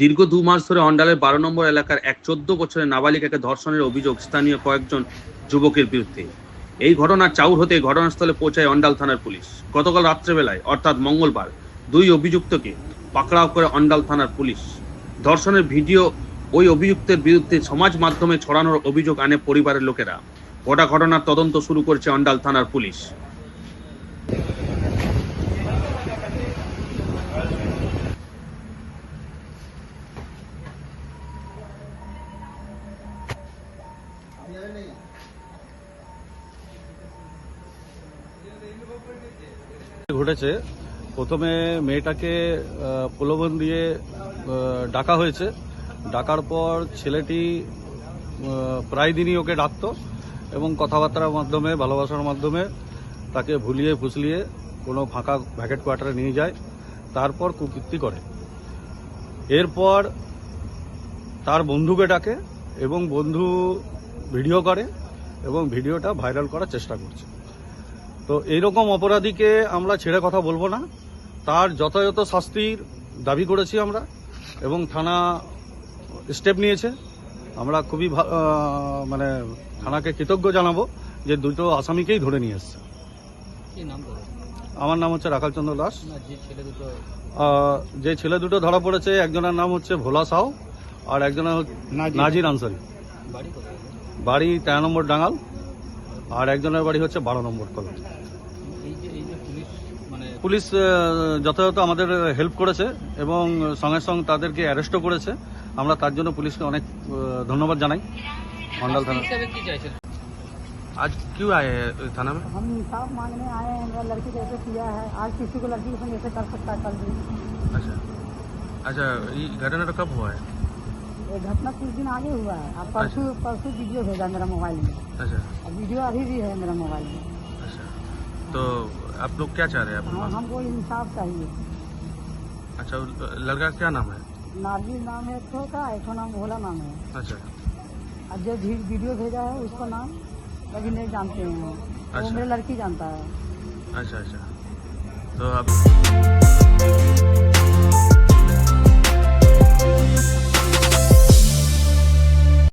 দীর্ঘ দু মাস ধরে অন্ডালের বারো নম্বর এলাকার এক চোদ্দ বছরের নাবালিকাকে ধর্ষণের অভিযোগ স্থানীয় কয়েকজন যুবকের বিরুদ্ধে। এই ঘটনা চাউর হতে ঘটনাস্থলে পৌঁছায় অন্ডাল থানার পুলিশ। গতকাল রাত্রেবেলায়, অর্থাৎ মঙ্গলবার, দুই অভিযুক্তকে পাকড়াও করে অন্ডাল থানার পুলিশ। ধর্ষণের ভিডিও ওই অভিযুক্তের বিরুদ্ধে সমাজ মাধ্যমে ছড়ানোর অভিযোগ আনে পরিবারের লোকেরা। গোটা ঘটনার তদন্ত শুরু করেছে অন্ডাল থানার পুলিশ। ঘটেছে। প্রথমে মেয়েটাকে প্রলোভন দিয়ে ডাকা হয়েছে। ডাকার পর ছেলেটি প্রায় দিনই ওকে ডাকতো এবং কথাবার্তার মাধ্যমে, ভালোবাসার মাধ্যমে তাকে ভুলিয়ে ফুসলিয়ে কোনো ফাঁকা ভ্যাকেট কোয়ার্টারে নিয়ে যায়। তারপর কুকীর্তি করে। এরপর তার বন্ধুকে ডাকে এবং বন্ধু ভিডিও করে এবং ভিডিওটা ভাইরাল করার চেষ্টা করছে। তো এইরকম অপরাধীকে আমরা ছেড়ে কথা বলব না। তার যথাযথ শাস্তির দাবি করেছি আমরা এবং থানা স্টেপ নিয়েছে। আমরা খুবই মানে থানাকে কৃতজ্ঞ জানাব যে দুটো আসামিকেই ধরে নিয়ে এসছে। আমার নাম হচ্ছে রাখালচন্দ্র দাস। যে ছেলে দুটো আহ, যে ছেলে দুটো ধরা পড়েছে একজনের নাম হচ্ছে ভোলা সাউ আর একজনের নাজির। আনসারি। বাড়ি কোথায় বাড়ি তেরো নম্বর ডাঙ্গাল আর একজনের বাড়ি হচ্ছে বারো নম্বর কলোনি এই যে এই যে পুলিশ মানে পুলিশ আহ, যথাযথ আমাদের হেল্প করেছে এবং সঙ্গে সঙ্গে তাদেরকে অ্যারেস্টও করেছে আমরা তার জন্য পুলিশকে অনেক আহ, ধন্যবাদ জানাই মন্ডল থানা হিসাবে কি চাইছেন আজ কিউ আয়ে থানা में हम इंसाफ मांगने आए हैं मेरा लड़की को ऐसे किया है आज किसी को लड़की के संग ऐसे कर सकता है कल भी अच्छा अच्छा ये घटना कब हुआ है ये घटना कुछ दिन आगे हुआ है। अब परसों परसों वीडियो भेजा मेरा मोबाइल में। अच्छा। वीडियो अभी भी है मेरा मोबाइल में। अच्छा। तो आप लोग क्या चाह रहे हैं आप हाँ हमको इंसाफ चाहिए। अच्छा लड़का क्या नाम है? नारजी नाम है ठो का एक नाम भोला नाम है। अच्छा। अब जो वीडियो भेजा है उसका नाम अभी नहीं जानते हैं वो। अच्छा। मेरी लड़की जानता है। अच्छा अच्छा। तो अब